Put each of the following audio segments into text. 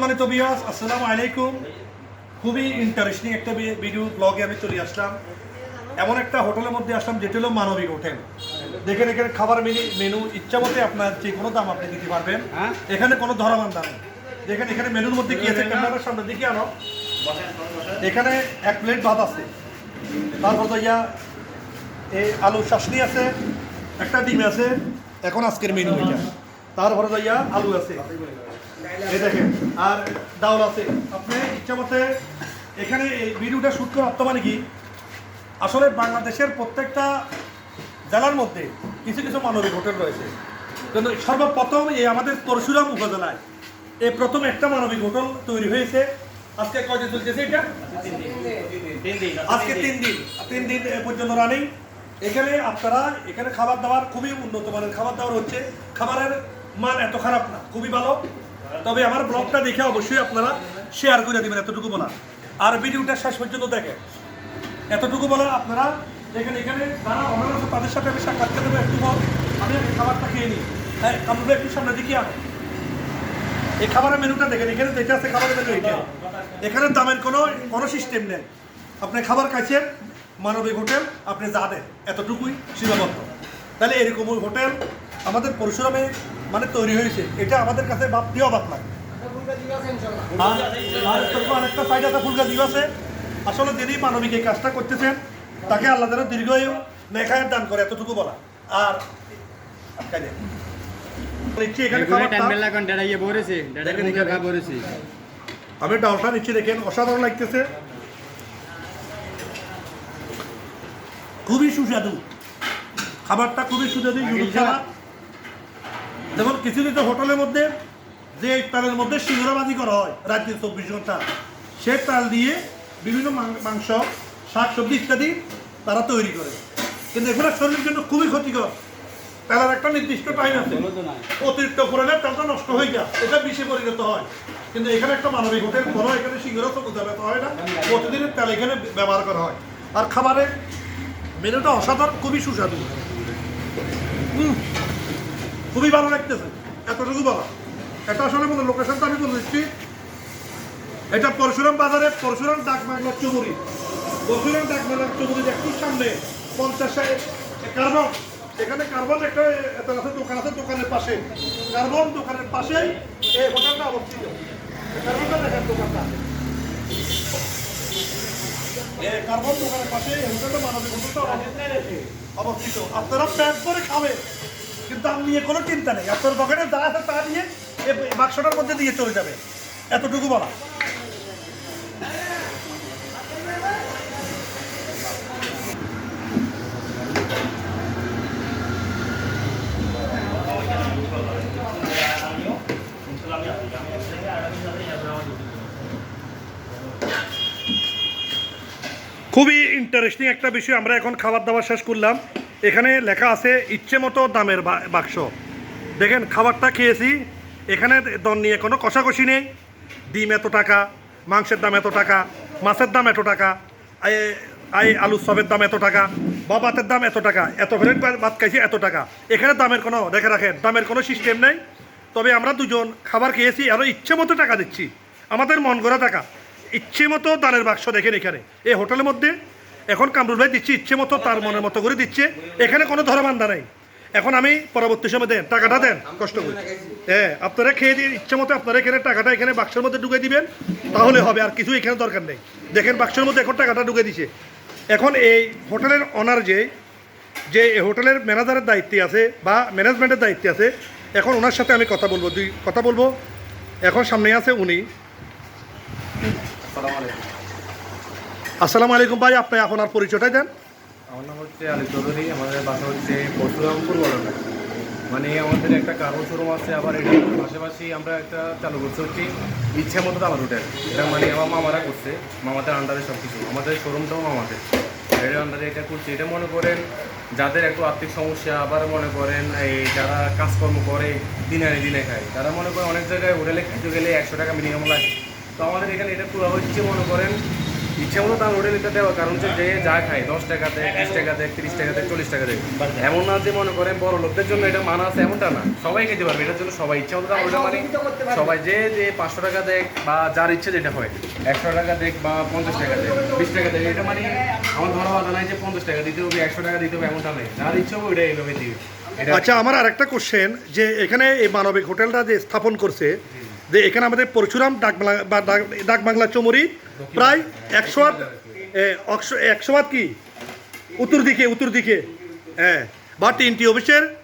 সম্মানিত বিয়াস আসসালামু আলাইকুম। খুবই ইন্টারেস্টিং একটা ভিডিও ব্লগে আমি চলে আসলাম। এমন একটা হোটেলের মধ্যে আসলাম যেটি হলো মানবিক হোটেল। দেখেন এখানে খাবার মেনু মেনু ইচ্ছা মতে আপনার যে কোনো দাম আপনি দিতে পারবেন। হ্যাঁ? এখানে কোনো ধরামান দাম দেখেন এখানে মেনুর মধ্যে কি আছে? ক্যামেরার সামনে দিকে আনো। এখানে এক প্লেট ভাত আছে। তারপর তো ইয়া এই আলু চাশনি আছে একটা ডিম আছে। এখন আজকের মেনু এটা। তারপরে তো ইয়া আলু আছে। আর ডাউল আছে। আপনি ইচ্ছা মতে এখানে এই ভিডিওটা শ্যুট করার অর্থ মানে কি? আসলে বাংলাদেশের প্রত্যেকটা জেলার মধ্যে কিছু কিছু মানবিক হোটেল রয়েছে। কিন্তু সর্বপ্রথম এই আমাদের পরশুরাম উপজেলায় এই প্রথম একটা মানবিক হোটেল তৈরি হয়েছে। আজকে কয়দিন চলতেছে এটা? আজকে তিন দিন। তিন দিন পর্যন্ত রানিং এখানে আপনারা এখানে খাবার দাবার খুবই উন্নত মানের খাবার দাবার হচ্ছে। খাবারের মান এত খারাপ না, খুবই ভালো। তবে আমার ব্লগটা দেখে অবশ্যই আপনারা শেয়ার করে দেবেন, এতটুকু বলা আর ভিডিওটা শেষ পর্যন্ত দেখেন। এতটুকু বলা আপনারা দেখেন, এখানে যারা অনার আছে, তাদের সাথে আমি সাক্ষাৎ দেবো, একটু পর আমি খাবারটা খেয়ে নিই। হ্যাঁ আপনারা একটু সামনে দিকে আনো এই খাবারের মেনুটা দেখেন, এখানে যেটা আছে খাবারের মেনু এটা এখানে দামের কোনো কোনো সিস্টেম নেই। আপনি খাবার খাইছেন, মানবিক হোটেল, আপনি যা দেন, এতটুকুই সীমাবদ্ধ। তাহলে এরকম হোটেল আমাদের পরশুরামে মানে তৈরি হয়েছে। এটা আমাদের কাছে ভাবতেও অবাক লাগে। আর আর আরেকটা সাইড আছে ফুলগা দ্বীপ আছে। আসলে যিনি মানবিক এই কাজটা করতেছেন তাকে আল্লাহ যেন দীর্ঘায়ু নেখায়ের দান করে এতটুকু বলা। আর আমি ডালটা নিচ্ছি দেখেন অসাধারণ লাগতেছে। খুবই সুস্বাদু। খাবারটা খুবই সুস্বাদু খাবার যেমন কিছু কিছু হোটেলের মধ্যে যে তালের মধ্যে সিঙ্গরাবাজি করা হয় রাজ্যের চব্বিশ ঘণ্টা সে তাল দিয়ে বিভিন্ন মাংস শাক সবজি ইত্যাদি তারা তৈরি করে। কিন্তু এগুলো শরীরের জন্য খুবই ক্ষতিকর। তার একটা নির্দিষ্ট টাইম আছে। অতিরিক্ত করলে তালটা নষ্ট হয়ে যায়। এটা বিষে পরিণত হয়। কিন্তু এখানে একটা মানবিক হোটেল কোনো এখানে সিঙ্গরা তো ব্যবহৃত হয় না। প্রতিদিনের তেল এখানে ব্যবহার করা হয়। আর খাবারের মেনুটা অসাধারণ খুবই সুস্বাদু। হুম, খুবই ভালো লাগতেছে। এতটুকু বলা এটা আসলে কোনো লোকেশনটা আমি বলে দিচ্ছি। এটা পরশুরাম বাজারে, পরশুরাম ডাক বাংলার চুমুরি পরশুরাম ডাক বাংলার চুমুরির একটু সামনে, পঞ্চাশ কার্বন। এখানে কার্বন একটা আছে, দোকান আছে দোকানের পাশে। কার্বন দোকানের পাশেই এই হোটেলটা অবস্থিত। কার্বনটা দেখেন দোকানটা। কার্বন দোকানের পাশে হোটেলটা মানবিক হোটেলটা। অবস্থিত। আপনারা প্যাক করে খাবেন। কিন্তু দাম নিয়ে কোনো চিন্তা নেই। আপনার পকেটে যা আছে তা নিয়ে বাক্সটার মধ্যে দিয়ে চলে যাবে। এতটুকু বলা। খুবই ইন্টারেস্টিং একটা বিষয়। আমরা এখন খাবার দাবার শেষ করলাম। এখানে লেখা আছে ইচ্ছে মতো দামের বাক্স। দেখেন, খাবারটা খেয়েছি, এখানে দর নিয়ে কোনো কষাকষি নেই। ডিম এত টাকা, মাংসের দাম এত টাকা, মাছের দাম এত টাকা, আই আলু সবের দাম এত টাকা, বা ভাতের দাম এত টাকা, এত প্লেট ভাত খাইছি এত টাকা। এখানে দামের কোনো দেখে রাখেন, দামের কোনো সিস্টেম নেই। তবে আমরা দুজন খাবার খেয়েছি আরও ইচ্ছে মতো টাকা দিচ্ছি। আমাদের মন করা টাকা। ইচ্ছে মতো দানের বাক্স দেখেন এখানে। এই হোটেলের মধ্যে এখন কামরুল ভাই দিচ্ছি ইচ্ছে মতো, তার মনের মতো করে দিচ্ছে। এখানে কোনো ধরমান্দা নাই। এখন আমি পরবর্তী সময় দেন, টাকাটা দেন। কষ্ট করে। হ্যাঁ আপনারা খেয়ে দিয়ে ইচ্ছে মতো আপনারা এখানে টাকাটা এখানে বাক্সের মধ্যে ঢুকে দিবেন, তাহলে হবে, আর কিছু এখানে দরকার নেই। দেখেন, বাক্সের মধ্যে এখন টাকাটা ঢুকে দিছে। এখন এই হোটেলের অনার যে যে হোটেলের ম্যানেজারের দায়িত্বে আছে বা ম্যানেজমেন্টের দায়িত্বে আছে, এখন ওনার সাথে আমি কথা বলব, দুই, কথা বলব। এখন সামনে আছে উনি। আসসালামু আলাইকুম ভাই, আপনি আর পরিচয়টা দেন। আমার নাম হচ্ছে আলিফ চৌধুরী, আমাদের বাসা হচ্ছে পরশুরামপুর বলনা মানে আমাদের একটা কার্বন শোরুম আছে, আবার এটার পাশাপাশি আমরা একটা চালু করতে হচ্ছে ইচ্ছে মতো দাবার হোটেল এটা মানে আমার মামারা করছে, মামাদের আন্ডারে সব কিছু আমাদের শোরুমটাও মামাদের। এটার আন্ডারে এটা করছে। এটা মনে করেন, যাদের একটু আর্থিক সমস্যা, আবার মনে করেন এই যারা কাজকর্ম করে, দিনে দিনে খায়, তারা মনে করেন অনেক জায়গায় হোটেলে খাইতে গেলে একশো টাকা মিনিমাম লাগে। তো আমাদের এখানে এটা পুরো হচ্ছে মনে করেন ইচ্ছে মতো দাম হোটেল দেওয়া কারণ হচ্ছে যে যা খায় দশ টাকাতে বিশ টাকাতে তিরিশ টাকাতে চল্লিশ টাকা টাকাতে এমন না যে মনে করেন বড় লোকদের জন্য এটা মানা আছে এমনটা না। সবাই খেতে পারবে এটার জন্য সবাই ইচ্ছে মতো দাম হোটেল মানে সবাই যে যে পাঁচশো টাকা দেখ বা যার ইচ্ছে যেটা হয় একশো টাকা দেখ বা পঞ্চাশ টাকা দেখ বিশ টাকা দেখ এটা মানে আমার ধরা বাধা নাই যে পঞ্চাশ টাকা দিতে হবে একশো টাকা দিতে হবে এমনটা নেই। যার ইচ্ছে হবে ওইটা এইভাবে দিবে। আচ্ছা আমার আরেকটা কোশ্চেন যে এখানে এই মানবিক হোটেলটা যে স্থাপন করছে যে এখানে আমাদের পরশুরাম ডাকবাংলা বা ডাক- ডাকবাংলা চমরি প্রায় একশো আট একশো- আট কি? উত্তর দিকে উত্তর দিকে হ্যাঁ বা তিনটি অফিসের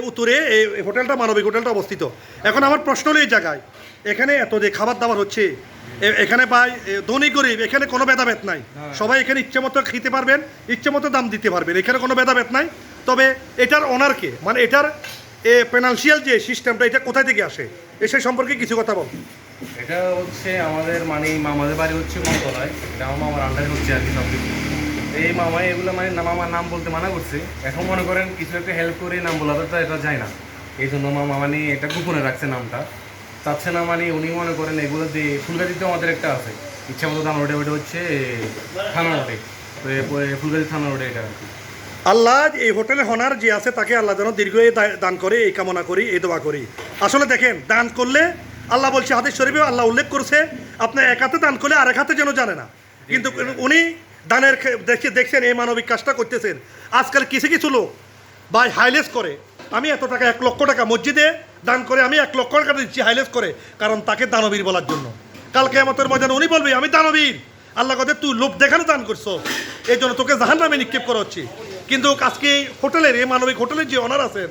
উত্তরে এই এই হোটেলটা, মানবিক হোটেলটা অবস্থিত। এখন আমার প্রশ্ন হলো এই জায়গায়, এখানে এত যে খাবার দাবার হচ্ছে এখানে পাই ধনী গরিব, এখানে কোনো ভেদাভেদ নাই। সবাই এখানে ইচ্ছে মতো খেতে পারবেন, ইচ্ছে মতো দাম দিতে পারবেন, এখানে কোনো ভেদাভেদ নাই। তবে এটার ওনারকে মানে এটার, এ ফিনান্সিয়াল যে সিস্টেমটা এটা কোথায় থেকে আসে? এ সেই সম্পর্কে কিছু কথা বল। এটা হচ্ছে আমাদের মানে মামাদের বাড়ি হচ্ছে মমতলায় এটা আমার মামার আন্ডারে হচ্ছে আর কি সব কিছু এই মামাই এগুলো মানে মামার নাম বলতে মানা করছে। এখন মনে করেন কিছু একটা হেল্প করে নাম বলা তো এটা যায় না। এই জন্য মামা মানে এটা গোপনে রাখছে নামটা। চাচ্ছে না মানে উনি মনে করেন এগুলো দিয়ে ফুলগাছিতে আমাদের একটা আছে। ইচ্ছা মতো দাম রোডে ওটা হচ্ছে থানা রোডে। তো ফুলগাছি থানা রোডে এটা আর কি। আল্লাহ এই হোটেলে হনার যে আছে, তাকে আল্লাহ যেন দীর্ঘ দান করে, এই কামনা করি, এই দোয়া করি। আসলে দেখেন, দান করলে আল্লাহ বলছে, হাদিস শরীফে আল্লাহ উল্লেখ করছে আপনার এক হাতে দান করলে আর এক হাতে যেন জানে না। কিন্তু উনি দানের দেখে দেখছেন, এই মানবিক কাজটা করতেছেন। আজকাল কিছু কিছু লোক বা হাইলেস করে, আমি এত টাকা, এক লক্ষ টাকা মসজিদে দান করে, আমি এক লক্ষ টাকা দিচ্ছি হাইলেস করে, কারণ তাকে দানবীর বলার জন্য। কালকে আমাদের ময়দানে উনি বলবে, আমি দানবীর। আল্লাহ কথা তুই লোভ দেখানো দান করছ। এই জন্য তোকে জাহান নামে নিক্ষেপ করা হচ্ছে। কিন্তু আজকে হোটেলের, এই মানবিক হোটেলের যে অনার আছেন,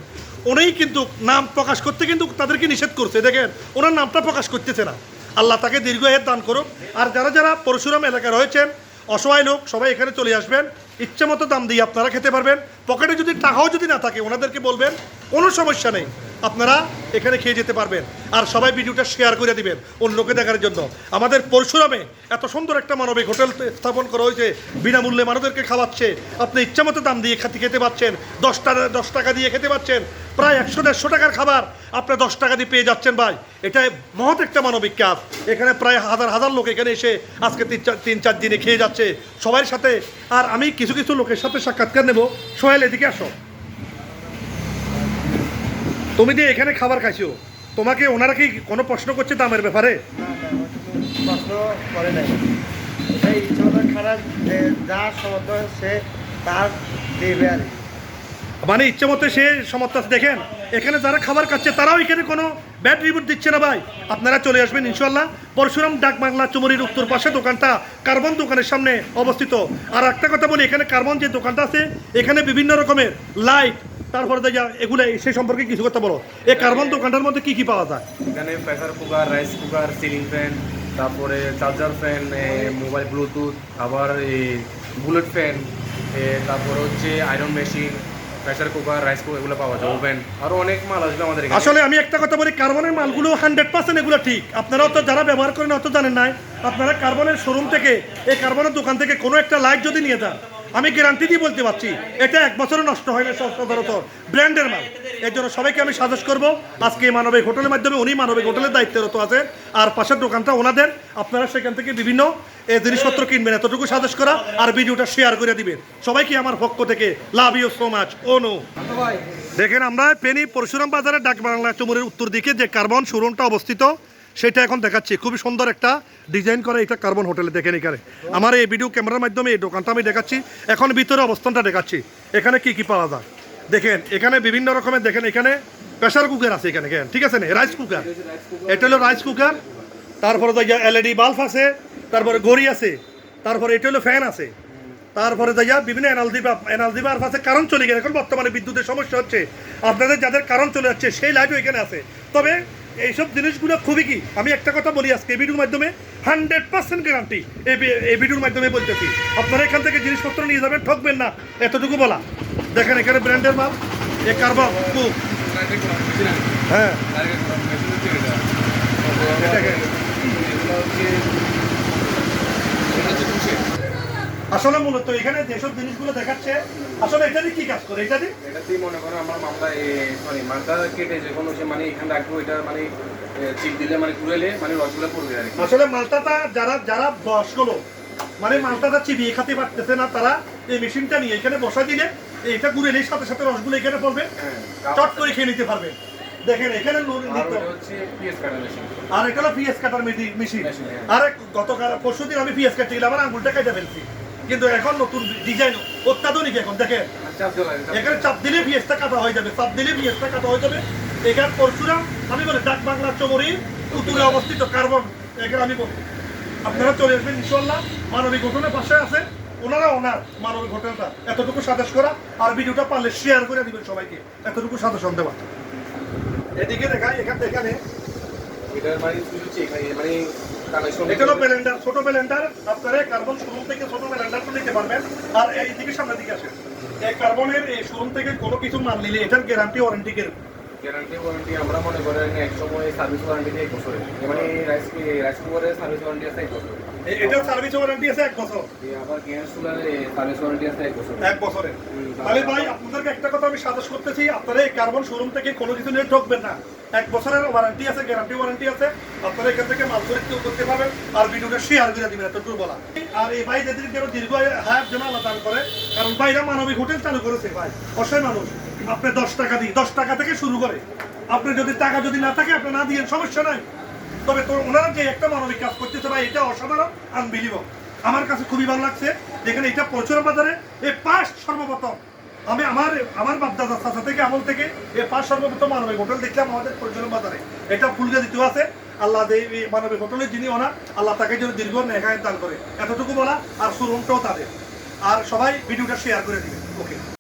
উনিই কিন্তু নাম প্রকাশ করতে কিন্তু তাদেরকে নিষেধ করছে। দেখেন, ওনার নামটা প্রকাশ করতেছে না। আল্লাহ তাকে দীর্ঘ দীর্ঘায়ের দান করুক। আর যারা যারা পরশুরাম এলাকায় রয়েছেন, অসহায় লোক, সবাই এখানে চলে আসবেন। ইচ্ছে মতো দাম দিয়ে আপনারা খেতে পারবেন। পকেটে যদি টাকাও যদি না থাকে, ওনাদেরকে বলবেন, কোনো সমস্যা নেই। আপনারা এখানে খেয়ে যেতে পারবেন। আর সবাই ভিডিওটা শেয়ার করে দিবেন অন্যকে দেখার জন্য। আমাদের পরশুরামে এত সুন্দর একটা মানবিক হোটেল স্থাপন করা হয়েছে, বিনামূল্যে মানুষদেরকে খাওয়াচ্ছে। আপনি ইচ্ছা মতো দাম দিয়ে খেতে খেতে পাচ্ছেন, দশ টাকা দশ টাকা দিয়ে খেতে পাচ্ছেন, প্রায় একশো, দেড়শো টাকার খাবার আপনি দশ টাকা দিয়ে পেয়ে যাচ্ছেন ভাই। এটা মহৎ একটা মানবিক কাজ। এখানে প্রায় হাজার হাজার লোক এখানে এসে আজকে তিন চার তিন চার দিনে খেয়ে যাচ্ছে সবার সাথে। আর আমি কিছু কিছু লোকের সাথে সাক্ষাৎকার নেব। সোহেল, এদিকে আসো। তুমি যে এখানে খাবার খাইছো তোমাকে ওনারা কি কোনো প্রশ্ন করছে দামের ব্যাপারে? প্রশ্ন করে নাই। এই ইচ্ছা খারাপ যা সমর্থ সে তার দেবে আর মানে ইচ্ছে মতো সে সমর্থ আছে। দেখেন এখানে যারা খাবার খাচ্ছে তারাও এখানে কোনো ব্যাড রিপোর্ট দিচ্ছে না ভাই। আপনারা চলে আসবেন ইনশাল্লাহ পরশুরাম ডাক বাংলা চুমুরির উত্তর পাশে দোকানটা কার্বন দোকানের সামনে অবস্থিত। আর একটা কথা বলি এখানে কার্বন যে দোকানটা আছে এখানে বিভিন্ন রকমের লাইট তারপরে দেখা এগুলো সে সম্পর্কে কিছু কথা বলো। এই কার্বন দোকানটার মধ্যে কি কি পাওয়া যায়? এখানে pressure cooker rice cooker ceiling fan তারপরে চার্জার ফ্যান মোবাইল ব্লুটুথ আবার বুলেট ফ্যান তারপরে হচ্ছে iron machine pressure cooker rice cooker এগুলো পাওয়া যায় ওভেন। আরও অনেক মাল আসবে আমাদের আসলে আমি একটা কথা বলি কার্বনের মালগুলো হান্ড্রেড পার্সেন্ট এগুলো ঠিক। আপনারাও তো যারা ব্যবহার করেন অত জানেন নাই। আপনারা কার্বনের শোরুম থেকে এই কার্বনের দোকান থেকে কোনো একটা লাইট যদি নিয়ে যান আমি গ্যারান্টি দিয়ে বলতে পারছি এটা এক বছরে নষ্ট হয় না সাধারণত ব্র্যান্ডের মাল। এর জন্য সবাইকে আমি সাজেস্ট করব আজকে এই মানবিক হোটেলের মাধ্যমে উনি মানবিক হোটেলের দায়িত্বরত আছে আর পাশের দোকানটা ওনাদের। আপনারা সেখান থেকে বিভিন্ন এ, জিনিসপত্র কিনবেন এতটুকু সাজেস্ট করা আর ভিডিওটা শেয়ার করে দিবেন। সবাইকে আমার পক্ষ থেকে লাভ ইউ সো মাচ ও নো দেখেন আমরা পেনি পরশুরাম বাজারে ডাক বাংলা চুমুরের উত্তর দিকে যে কার্বন শোরুমটা অবস্থিত সেটা এখন দেখাচ্ছি। খুবই সুন্দর একটা ডিজাইন করা এটা কার্বন হোটেলে দেখেন এখানে। আমার এই ভিডিও ক্যামেরার মাধ্যমে এই দোকানটা আমি দেখাচ্ছি। এখন ভিতরে অবস্থানটা দেখাচ্ছি। এখানে কি কি পাওয়া যায়? দেখেন, এখানে বিভিন্ন রকমের, দেখেন, এখানে প্রেশার কুকার আছে এখানে ঠিক আছে না? রাইস কুকার এটা হলো রাইস কুকার তারপরে যাইয়া এলইডি বাল্ব আছে। তারপরে ঘড়ি আছে। তারপরে এটা হলো ফ্যান আছে। তারপরে যাইয়া বিভিন্ন এনার্জি বা এনার্জি বার আছে। কারণ চলে গেছে। এখন বর্তমানে বিদ্যুতের সমস্যা হচ্ছে। আপনাদের যাদের কারণ চলে যাচ্ছে, সেই লাইটও এখানে আছে। তবে এইসব জিনিসগুলো খুবই কি? আমি একটা কথা বলি আজকে এই ভিডিওর মাধ্যমে হান্ড্রেড পার্সেন্ট গ্যারান্টি ভিডিওর মাধ্যমে বলতেছি। আপনারা এখান থেকে জিনিসপত্র নিয়ে যাবেন, ঠকবেন না। এতটুকু বলা। দেখেন, এখানে ব্র্যান্ডের মাল, এ কুক হ্যাঁ। আসলে মূলত এখানে যেসব জিনিসগুলো দেখাচ্ছে আসলে এটা কি কাজ করে? এটা দিয়ে? এটা মনে করো আমার মামলা সরি মালটা কেটে যে কোনো সে মানে এখানে রাখব এটা মানে চিপ দিলে মানে ঘুরেলে মানে রসগুলো পড়বে আর আসলে মালটাটা যারা যারা বয়স্ক লোক মানে মালটাটা চিবিয়ে খেতে পারতেছে না তারা এই মেশিনটা নিয়ে এখানে বসা দিলে ঘুরে এলে সাথে সাথে রসগুলো এখানে পড়বে চট করে খেয়ে নিতে পারবে। দেখেন এখানে আর এটা হলো পিএস কাটার মেশিন হ্যাঁ। আর গতকাল পরশু দিন আমি পিএস কাটতে গেলাম আমার আঙুলটা কেটে ফেলছি। কিন্তু এখন নতুন ডিজাইন অত্যাধুনিক এখন দেখেন। এখানে চাপ দিলে পিএসটা কাটা হয়ে যাবে চাপ দিলে পিএসটা কাটা হয়ে যাবে। এখানে পরশুরাম আমি বলি ডাক বাংলার চমরি উত্তরে অবস্থিত কার্বন এখানে আমি বলি। আপনারা চলে আসবেন ইনশাল্লাহ মানবিক ঘটনার পাশে আছে। ওনারা ওনার মানবিক ঘটনাটা এতটুকু সাদেশ করা। আর ভিডিওটা পারলে শেয়ার করে দিবেন সবাইকে। এতটুকু সাজেশন দেওয়া। এদিকে দেখাই এখানে এখানে। এটার মানে এখানে মানে এটা ব্লেন্ডার ছোট ব্লেন্ডার আপনারা কার্বন শোরুম থেকে ছোট ব্লেন্ডার নিতে পারবেন। আর এই দিকে সামনের দিকে আসেন। এই কার্বনের এই শোরুম থেকে কোনো কিছু মাল নিলে এটার গ্যারান্টি ওয়ারেন্টি কে? গ্যারান্টি ওয়ারেন্টি আমরা মনে করেন এক সময় সার্ভিস ওয়ারেন্টি এক বছরের মানে রাইস রাইস কুকারের সার্ভিস ওয়ারেন্টি আছে এক বছর এটা সার্ভিস ওয়ারেন্টি আছে এক বছর? আবার গ্যাস চুলার সার্ভিস ওয়ারেন্টি আছে এক বছর এক বছরে তাহলে ভাই আপনাদেরকে একটা কথা আমি সাজেস্ট করতেছি আপনারা এই কার্বন শোরুম থেকে কোনো কিছু নিয়ে ঠকবেন না। এক বছরের ওয়ারেন্টি আছে গ্যারান্টি ওয়ারেন্টি আছে। আপনারা এখান থেকে মাল পরীক্ষা করতে পারবেন আর ভিডিওটা শেয়ার করে দিবেন এতটুকু বলা আর এই ভাই যাদের যেন দীর্ঘ হায়াত যেন আল্লাহ দান করে কারণ ভাইরা মানবিক হোটেল চালু করেছে ভাই অসহায় মানুষ। আপনি দশ টাকা দিই দশ টাকা থেকে শুরু করে। আপনি যদি টাকা যদি না থাকে আপনি না দিয়ে সমস্যা নাই। তবে তোর ওনারা যে একটা মানবিক কাজ করতেছে ভাই, এটা অসাধারণ আনবিলিভ আমার কাছে খুবই ভালো লাগছে যেখানে এটা প্রচুর বাজারে এই পাঁচ সর্বপ্রথম। আমি আমার আমার বাপদাদা চাচা থেকে, আমল থেকে এই পাঁচ সর্বপ্রথম মানবিক হোটেল দেখলাম আমাদের পরিচালন বাজারে। এটা ফুলগা দিতেও আছে, আল্লাহ দে এই মানবিক হোটেলের যিনি ওনার, আল্লাহ তাকে যেন দীর্ঘ নেখায় দান করে। এতটুকু বলা আর সুরমটাও তাদের। আর সবাই ভিডিওটা শেয়ার করে দিবে। ওকে